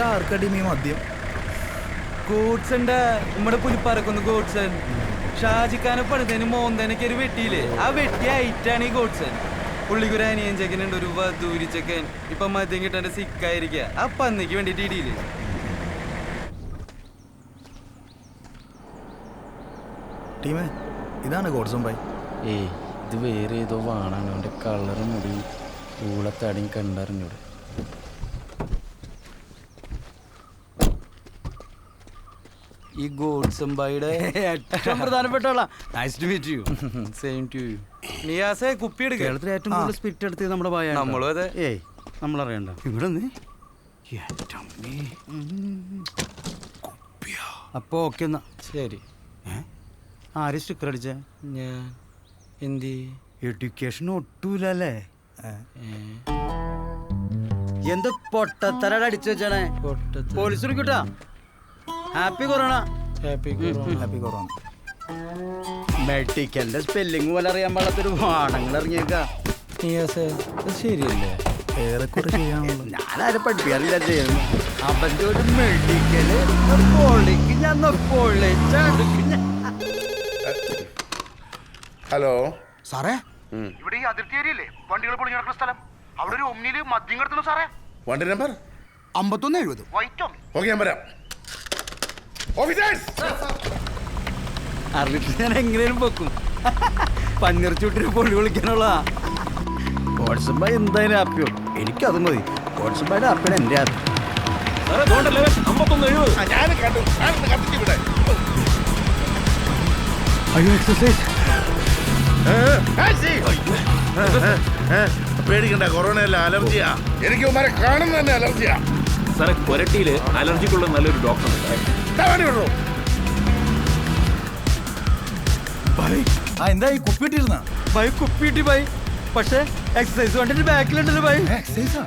ഇത് ആർക്കടി മീ മദ്യം? ഗോഡ്സന്റെ നമ്മുടെ പുലിപ്പാറക്കൊന്ന് ഗോഡ്സൻ. ഷാജിക്കാനെ പണിതേന് മോന്തനൊക്കെ ഒരു വെട്ടിയില്ലേ? ആ വെട്ടി ആയിട്ടാണ് ഈ ഗോഡ്സൺ പുള്ളിക്കൊരു അനിയൻ ചെക്കനുണ്ട് ഒരു വധൂരി ചെക്കൻ. ഇപ്പൊ മദ്യം കിട്ടാന്റെ സിക്കായിരിക്കുക ആ പന്നിക്ക് വേണ്ടിട്ട് ഇടിയില്ലേ? ടീമേ ഇതാണ് ഗോഡ്സം ബൈ ഏയ് ഇത് വേറെ ഏതോ വാണാണ്. അവന്റെ കളറ് മുടി ഊളത്തടിയും കണ്ടറിഞ്ഞൂടെ. ഈ ഗോഡ്സൺ ബൈയുടെ ഏറ്റവും പ്രധാനപ്പെട്ട nice to meet you same to you നിയാസെ കുപ്പി എടുക്കുക കേരളത്തിൽ ഏറ്റവും കൂടുതൽ സ്പിരിറ്റ് എടുത്തത് നമ്മുടെ ഭയ നമ്മളും അതെ. ഏയ് നമ്മളറിയണ്ട. ഇവിടെ അപ്പോ ഓക്കെ എന്നാ. ശരി. ആര് സ്റ്റിക്കർ അടിച്ച? ഞാൻ. എന്തി? എഡ്യൂക്കേഷൻ ഒട്ടൂലല്ലേ? എന്ത് പൊട്ടത്തരട അടിച്ചു വെച്ചാണേ police വിളിക്കൂട്ടാ happy corona happy happy corona മെഡിക്കലിന്റെ spelling പോലെ അറിയാൻ പാടാത്തൊരു വാണങ്ങൾ ഇറങ്ങിയേക്ക. നിയാസെ അത് ശരിയല്ലേ? ഏറെക്കുറെ ചെയ്യാനുള്ളത് ഞാനാരെ പഠിപ്പിക്കാറില്ല ചെയ്യുന്നു അവന്റെ ഒരു മെഡിക്കൽ പൊളിക്ക് ഞാൻ പൊളിച്ചടുക്ക് ഞാൻ. ഹലോ സാറേ? ഇവിടെ ഈ അതിർത്തി ഏരിയല്ലേ വണ്ടികൾ പൊളിഞ്ഞു നടക്കുന്ന സ്ഥലം. അവിടെ ഒരു ഒമ്നിയിൽ മദ്യം കിടത്തുന്നു സാറേ. വണ്ടി നമ്പർ അമ്പത്തൊന്ന് എഴുപത്. വൈറ്റ് ഓക്കെ ഞാൻ വരാം. അറിഞ്ഞിട്ട് ഞാൻ എങ്ങനെയും വെക്കും പന്നിറച്ചൂട്ടിന് പൊളി വിളിക്കാനുള്ള വാട്സപ്പ് എന്തായാലും ആപ്പിയോ? എനിക്കത് മതി. എന്റെ കത്തിച്ചു വിടെ അയ്യോ എക്സസൈസ് പേടിക്കണ്ട കൊറോണ അല്ല അലർജിയാ. എനിക്ക് കാണുന്ന തന്നെ അലർജിയാ. സാറേ കൊരട്ടിയിൽ അലർജിക്കുള്ള നല്ലൊരു ഡോക്ടർ തവണ വിടൂ ആ എന്താ ഈ കുപ്പി ഇട്ടിരുന്ന? Bye bye. പക്ഷേ എക്സസൈസ് കണ്ടിട്ട് ബാക്കിലുണ്ടല്ലോ ബൈ. എക്സൈസാ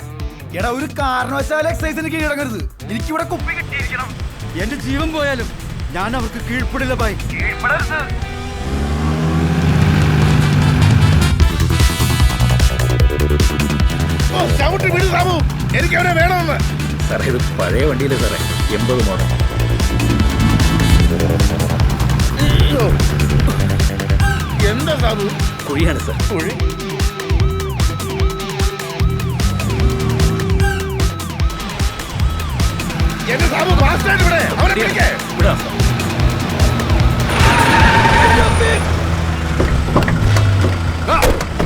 എടാ ഒരു കാരണവശാലും കീഴടങ്ങരുത് എനിക്കിവിടെ കുപ്പി എന്റെ ജീവൻ പോയാലും ഞാൻ അവർക്ക് കീഴ്പ്പെടില്ല ബൈ. വിടു എനിക്ക് അവരെ വേണമെന്ന്. സാറേ ഇത് പഴയ വണ്ടിയിലെ സാറേ? എൺപത് മോഡൽ. എന്താ സാബു കുഴിയാണ് സർ. കുഴി. എന്റെ സാബു ഫാസ്റ്റായിട്ട് ഇവിടെ. അവനെ പിടിക്കേ. വിടാം സർ.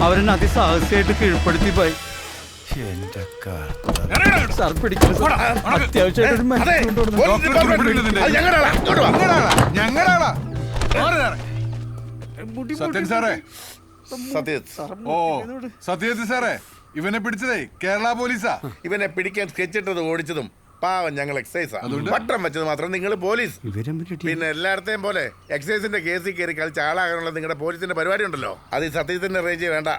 അവരെന്നെ അതിസാഹസികമായിട്ട് കീഴ്പ്പെടുത്തി ബൈ സാർ പിടിക്കുന്നു അത്യാവശ്യമായിട്ട് ഞങ്ങളാളാ. ഞങ്ങളാളാ സത്യൻ സാറേ. സത്യജിത്ത്, ഓ സത്യജിത്ത് സാറേ ഇവനെ പിടിച്ചതേ കേരള പോലീസാ. ഇവനെ പിടിക്കാൻ സ്കെച്ച് സ്കെച്ചിട്ടത് ഓടിച്ചതും പാവം ഞങ്ങൾ എക്സൈസാ പട്ടം വെച്ചത് മാത്രം നിങ്ങൾ പോലീസ്. പിന്നെ എല്ലായിടത്തെയും പോലെ എക്സൈസിന്റെ കേസിൽ കയറി കളിച്ച് ആളാകാനുള്ള നിങ്ങളുടെ പോലീസിന്റെ പരിപാടി ഉണ്ടല്ലോ. അത് ഈ സത്യത്തിന്റെ റേഞ്ച് വേണ്ട.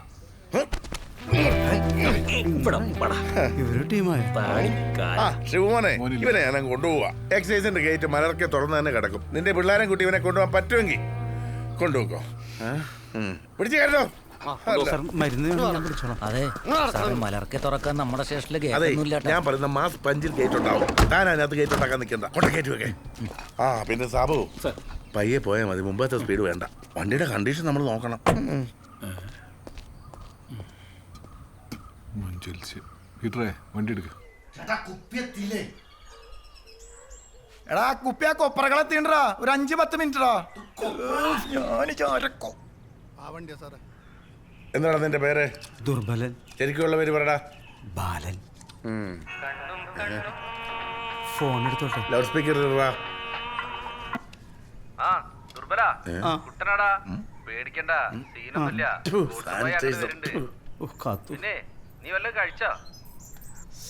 ശിവമോനെ ഇവനെ ഞാൻ കൊണ്ടുപോവാ. എക്സൈസിന്റെ ഗേറ്റ് മലർക്കെ തുറന്നു തന്നെ കിടക്കും. നിന്റെ പിള്ളേരെ കുട്ടി ഇവനെ കൊണ്ടുപോകാൻ പറ്റുമെങ്കിൽ. കൊണ്ടുപോക്കോ. പിടിച്ചു പിടിച്ചോളാം അതെ മലർക്കെ തുറക്കാൻ നമ്മുടെ സ്റ്റേഷനിൽ ഞാൻ പറയുന്ന മാസ് പഞ്ചിൽ ഗേറ്റ് ഉണ്ടാവും. താൻ അതിനകത്ത് ഗേറ്റ് ഉണ്ടാക്കാൻ നിൽക്കണ്ട കൊണ്ട ഗേറ്റ് വെക്കേ. ആ പിന്നെ സാബു പയ്യെ പോയാൽ മതി. മുമ്പത്തെ സ്പീഡ് വേണ്ട. വണ്ടിയുടെ കണ്ടീഷൻ നമ്മൾ നോക്കണം. വണ്ടി എടുക്ക. എടാ കുപ്പിയാ കുപ്പി ആ കൊപ്പറകളെ തീണ്ടടാ. ഒരു അഞ്ച് പത്ത് മിനിറ്റടാ. ഞാൻ ചാരക്കോ. ആ വണ്ടിയാ സാറേ. എന്താണ് നിന്റെ പേര്? ദുർബലൻ. ശരിക്കുള്ള പേര് പറടാ. ബാലൻ. ഫോൺ എടുത്തോട്ടെ. ലൗഡ് സ്പീക്കർ ആ ദുർബല. കുട്ടനാടാ. പേടിക്കണ്ട സീനൊന്നുമില്ല. പിന്നെ നീ വല്ലതും കഴിച്ചോ?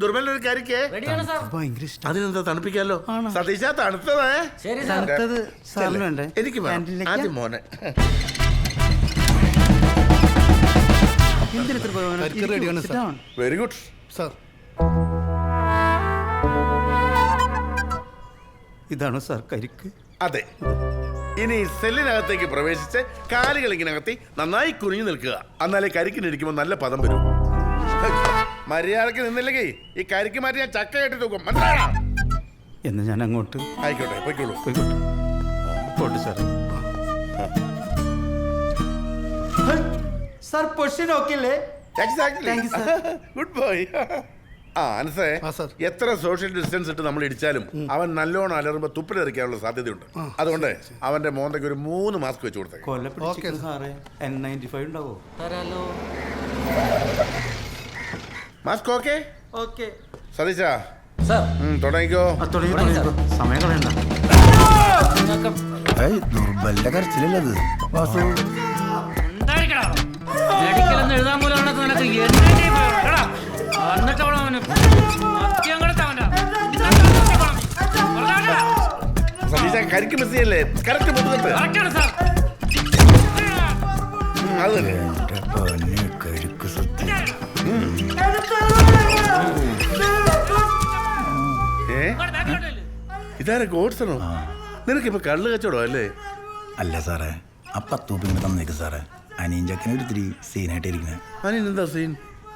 ദുർബലൻ ഒരു കരിക്കേ ഇംഗ്ലീഷ് അതിനെന്താ തണുപ്പിക്കാലോ? സതീശ തണുത്തതേ തണുത്തത് സാറിന് വേണ്ടേ? എനിക്ക് വേണം. ക്യാന്റീനിലേക്ക്? ആദ്യം മോനെ. എന്തിന് ഇത്ര ബഹളം? ഇരിക്കൂ, sit down. വെരി ഗുഡ് ഇതാണോ സാർ കരിക്ക്. അതെ. ഇനി സെല്ലിനകത്തേക്ക് പ്രവേശിച്ച് കാലുകൾ ഇങ്ങനെ അകത്തി നന്നായി കുനിഞ്ഞു നിൽക്കുക. എന്നാലേ കരിക്കിനിരിക്കുമ്പോൾ നല്ല പദം വരും. മര്യാദയ്ക്ക് നിന്നില്ലെങ്കിൽ ഈ കരിക്ക് മാറ്റി ഞാൻ ചക്ക കെട്ടി തൂക്കും മനസ്സിലാണോ എന്ന് ഞാൻ അങ്ങോട്ട് ആയിക്കോട്ടെ പോയിക്കോളൂ. പോയിക്കോട്ടെ. പോട്ടെ സാർ സാർ പൊസിഷൻ ഓക്കെ അല്ലേ. ഗുഡ് ബോയ് ആ അനസേ എത്ര സോഷ്യൽ ഡിസ്റ്റൻസ് ഇട്ട് നമ്മൾ ഇടിച്ചാലും അവൻ നല്ലോണം അലറുമ്പോ തുപ്പിലെറിക്കാനുള്ള സാധ്യതയുണ്ട്. അതുകൊണ്ട് അവന്റെ മോന്തയ്ക്ക് ഒരു മൂന്ന് മാസ്ക് വെച്ച് ഉണ്ടാവോ? കൊല്ല മാസ്ക് ഓക്കെ ഓക്കെ സതീശ സാർ തുടങ്ങിക്കോ. തുടങ്ങി തുടങ്ങി സമയം കളയണ്ട. ദുർബലിന്റെ കരച്ചിലല്ലത്. വാസു. മെഡിക്കലെന്ന് എഴുതാൻ പോലും നിനക്ക് എന്നിട്ട് അവന്? സതീശ കരിക്ക് മിസ് ചെയ്യല്ലേ? കറക്റ്റ് അത് തന്നെ. ഇതാരെ ഗോഡ്സണോ നിനക്കിപ്പോ കള്ള് കച്ചവടം അല്ലേ? അല്ല സാറേ ആ പത്തൂപ്പ് ഇങ്ങനെ തന്നേക്ക് സാറേ. അനിയൻ ചക്കനെ ഒരിത്തിരി സീനായിട്ട് ഇരിക്കുന്നത് എന്താ സീൻ?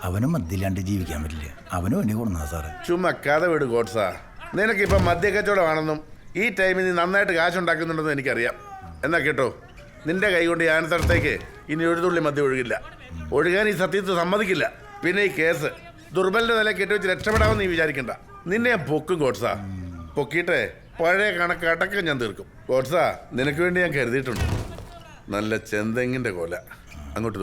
അവനും മദ്യമില്ലാണ്ട് ജീവിക്കാൻ പറ്റില്ല. അവനും എന്നെ കൊടുന്നതാ സാറേ. ചുമ്മാ കഥ വിട് ഗോഡ്സാ. നിനക്കിപ്പോ മദ്യ കച്ചവടമാണെന്നും ഈ ടൈമിൽ നീ നന്നായിട്ട് കാശുണ്ടാക്കുന്നുണ്ടെന്ന് എനിക്കറിയാം. എന്നാ കേട്ടോ നിന്റെ കൈ കൊണ്ട് ഞാൻ സ്ഥലത്തേക്ക് ഇനി ഒരു തുള്ളി മദ്യം ഒഴുകില്ല. ഒഴുകാൻ ഈ സത്യത്തിൽ സമ്മതിക്കില്ല. പിന്നെ ഈ കേസ് ദുർബലിന്റെ നില കെട്ടിവെച്ച് രക്ഷപ്പെടാമെന്ന് നീ വിചാരിക്കണ്ട. നിന്നെ ഞാൻ പൊക്കും ഗോഡ്സാ. പൊക്കിയിട്ടെ പഴയ കണക്ക് അടക്കം ഞാൻ തീർക്കും. ഗോഡ്സാ നിനക്ക് വേണ്ടി ഞാൻ കരുതിയിട്ടുണ്ട്. നല്ല ചെന്തെങ്ങിന്റെ കൊല. അങ്ങോട്ട്.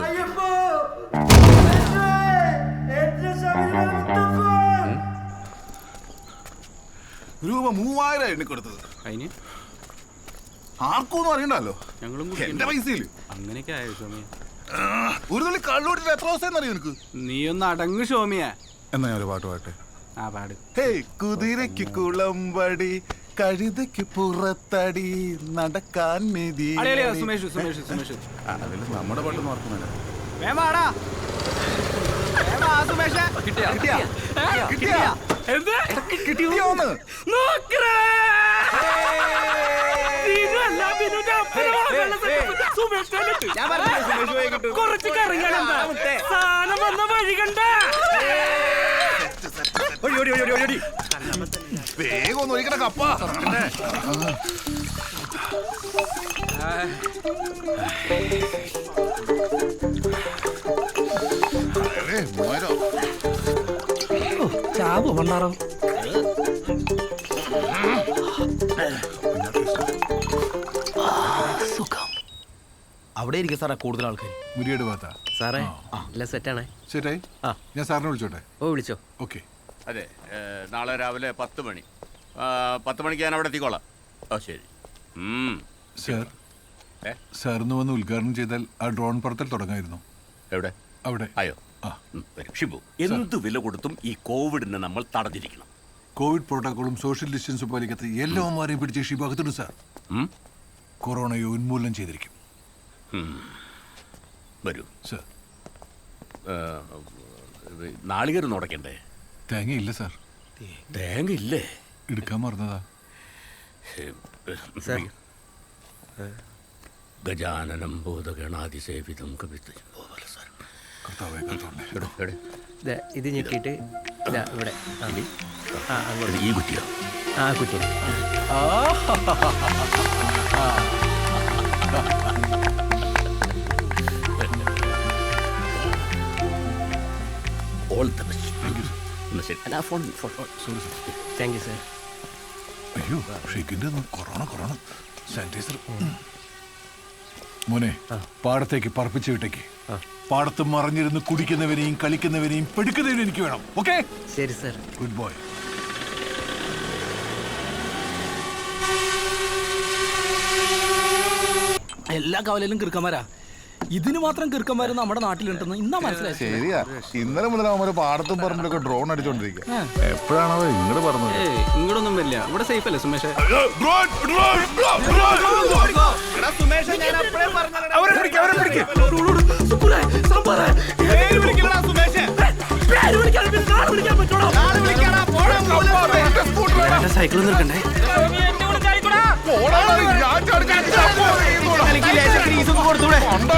രൂപ മൂവായിരം എണ്ണി കൊടുത്തത്. അതിന്? ആർക്കൊന്നും അറിയണ്ടല്ലോ? ഞങ്ങളും എന്റെ പൈസയിൽ. അങ്ങനെയൊക്കെ ആയോ സോമിയ ഒരു തുള്ളി കള്ളൂട്ടിട്ട് എത്ര ദിവസം അറിയോ നിനക്ക്? നീ ഒന്ന് അടങ്ങ് സോമിയ എന്നാ ഞാൻ ഒരു പാട്ട് പാട്ടെ ആ പാട്. ഹേയ് കുതിരയ്ക്ക് കുളമ്പടി കഴുതയ്ക്ക് പുറത്തടി നടക്കാൻ നിധി അളിയളിയ സുമേഷ് സുമേഷ് സുമേഷ്. നമ്മുടെ പാട്ട് ഓർക്കുന്നില്ല. വേമാടാ കിട്ടിയാ? കിട്ടിയാ? എന്ത്? കിട്ടിയോന്ന്? നോക്കറേ. കുറച്ച് കറികളെന്താ സാധനം വന്ന വഴി കണ്ട. വേഗം ഒന്ന് ഒഴിക്കണ കപ്പ. ചാവ് പണ്ടാറോ അവിടെ ഇരിക്കും സാറേ കൂടുതൽ ആൾക്കാർ മുരിയുടെ ഭാഗത്താ? സാറേ എല്ലാം സെറ്റാണേ ആ. ഞാൻ സാറിനെ വിളിച്ചോട്ടെ? ഓ വിളിച്ചോ. ഓക്കെ. അതെ നാളെ രാവിലെ പത്ത് മണി. പത്ത് മണിക്ക് ഞാൻ അവിടെ എത്തിക്കോളാം. ഓ ശരി. സാർ? സാറിന് വന്ന് ഉദ്ഘാടനം ചെയ്താൽ ആ ഡ്രോൺ പറത്തൽ തുടങ്ങായിരുന്നു. എവിടെ? അവിടെ. വരും. ഷിബു എന്ത് വില കൊടുത്തും ഈ കോവിഡിനെ നമ്മൾ തടഞ്ഞിരിക്കണം. കോവിഡ് പ്രോട്ടോക്കോളും സോഷ്യൽ ഡിസ്റ്റൻസും പാലിക്കാത്ത എല്ലാവന്മാരെയും പിടിച്ച് ഷിബാഗത്തുണ്ട് സാർ? കൊറോണയെ ഉന്മൂലനം ചെയ്തിരിക്കും. വരൂ. സാർ. നാളികേരം ഉടക്കണ്ടേ തേങ്ങയില്ല സാർ? തേങ്ങ ഇല്ലേ എടുക്കാൻ മറന്നതാ. ഗജാനനം ബോധഗണാതിസേവിതം കവിത കർത്താവേ കർത്താവേ. എടോ, എടോ. ഇത് ഞെക്കിയിട്ട് ഇതാ ഇവിടെ. ആ. അങ്ങോട്ട്. ഈ കുട്ടിയോ ആ കുറ്റി. ഓൾ ദ ബെസ്റ്റ് എന്നാ ശരി. അല്ല phone phone sorry sir thank you sir അയ്യോ ഷെയ്ക്കിന്റെ കൊറോണ കൊറോണ. സാനിറ്റൈസർ മോനെ പാടത്തേക്ക് പറപ്പിച്ച് വിട്ടേക്ക്. പാടത്ത് മറിഞ്ഞിരുന്ന് കുടിക്കുന്നവനെയും കളിക്കുന്നവനെയും പെടുക്കുന്നവനും എനിക്ക് വേണം ഓക്കെ? ശരി സാർ ഗുഡ് ബോയ് എല്ലാ കവലയിലും കിറുക്കന്മാരാ. ഇതിന് മാത്രം കീർക്കന്മാര് നമ്മുടെ നാട്ടിലുണ്ടെന്ന് ഇന്നാ മനസ്സിലായി. ശരിയാ. ഇന്നലെ മുതൽ അവന്മാര് പാടത്തും പറമ്പിലൊക്കെ ഡ്രോൺ അടിച്ചോണ്ടിരിക്കുക എപ്പോഴാണോ ഇങ്ങോട്ട് പറഞ്ഞത്? ഇങ്ങോട്ടൊന്നും വരില്ല. ഇവിടെ സേഫ് അല്ലേ സുമേഷ്? സൈക്കിൾ നിൽക്കണ്ടേ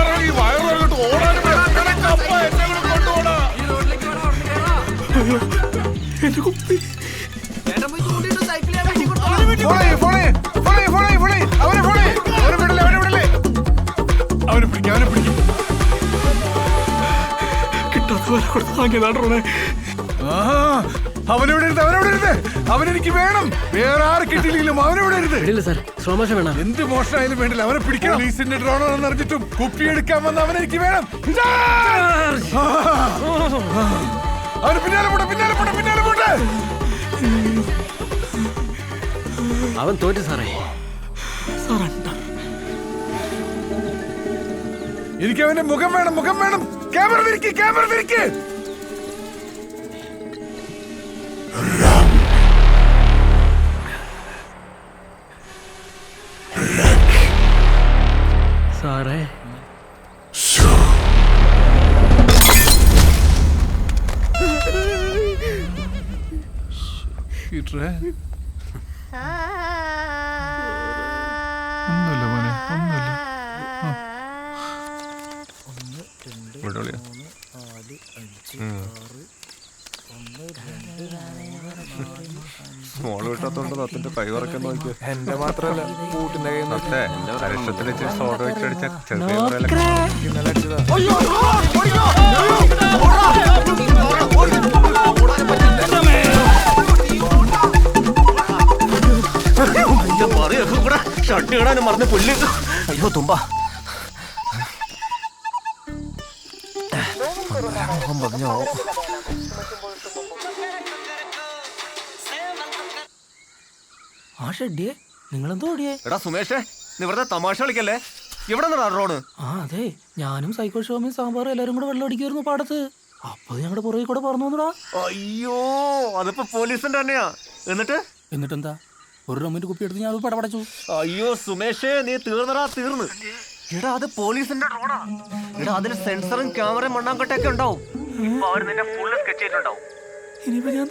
അവനെ പിടിക്കും അവനെ പിടിക്കും. ആഹാ, അവനെവിടെ ഇരുന്ന് അവനെവിടെ ഇരുന്ന് അവനെനിക്ക് വേണം. വേറെ ആര് കിട്ടിയില്ലെങ്കിലും അവനെവിടെ ഇരുന്ന്. സാർ. സ്ലോ വേണം. എന്ത് മോഷണമായാലും വേണ്ടില്ല. അവനെ പിടിക്കണം. പോലീസിന്റെ ഡ്രോണാണെന്ന് അറിഞ്ഞിട്ടും കുപ്പി എടുക്കാൻ വന്ന അവനെനിക്ക് വേണം. അവന് പിന്നാലെ പോട്ടെ പിന്നാലെ പോട്ടെ പിന്നാലെ പോട്ടെ. അവൻ തോറ്റു സാറേ. എനിക്ക് അവന്റെ മുഖം വേണം മുഖം വേണം. Camera തിരിക്ക് camera തിരിക്ക്. आ रहा है गिर रहा है വിട്ടാത്തോണ്ട് കൈവറക്കം കൈ ഉറക്കാൻ നോക്കിയോ. എന്റെ മാത്രല്ല കൂട്ടിന്റെ കൈ നോക്കട്ടെ കരക്ഷത്തിൽ സോഡ വെച്ചടിച്ച ചെറിയ ഇന്നലെ അടിച്ചതാ. ഷർട്ട് ഇടാനും മറന്ന് പുല്ല് അയ്യോ തുമ്പ ഷെഡിയെ നിങ്ങളെന്തോ ഓടിയേ എടാ സുമേഷേ നീ വെറുതെ തമാശ കളിക്കല്ലേ? ഇവിടെ റോഡ്? ആ അതെ. ഞാനും സൈക്കോ ഷോമിയും സാമ്പാറും എല്ലാരും കൂടെ വെള്ളം അടിക്കുമായിരുന്നു പാടത്ത്. അപ്പൊ ഞങ്ങളുടെ പുറകെ കൂടെ പറഞ്ഞു വന്നുടാ. അയ്യോ അതിപ്പോ പോലീസിന്റെ തന്നെയാ. എന്നിട്ട്? എന്നിട്ടെന്താ? ഒരു റമ്മിന്റെ കുപ്പി എടുത്ത് ഞാൻ പടപടച്ചു. അയ്യോ സുമേഷേ നീ തീർന്നടാ തീർന്ന്. എടാ അത് പോലീസിന്റെ റോഡാ. എടാ അതിൽ സെൻസറും ക്യാമറയും മണ്ണാങ്കട്ടൊക്കെ ഉണ്ടാവും. ഇപ്പൊ അവർ നിന്നെ ഫുള്ള് സ്കെച്ച് ചെയ്തിട്ടുണ്ടാവും. ഇനിയിപ്പോ ഞാൻ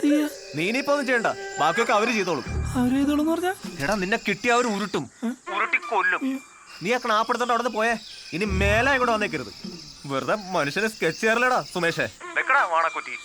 നീ ഇനിയിപ്പോ ഒന്നും ചെയ്യണ്ട. ബാക്കിയൊക്കെ അവർ ചെയ്തോളും. അവർ പറഞ്ഞാ? എടാ നിന്നെ കിട്ടിയ അവർ ഉരുട്ടും. ഉരുട്ടി കൊല്ലും. നീ ആ ക്ലാപ്പെടുത്തോണ്ട് അവിടെ നിന്ന് പോയേ. ഇനി മേലെ ഇങ്ങോട്ട് വന്നേക്കരുത്. വെറുതെ മനുഷ്യനെ സ്കെച്ച് ചെയ്യാറില്ലടാ സുമേഷേ. വെക്കടാ വാണക്കുറ്റി.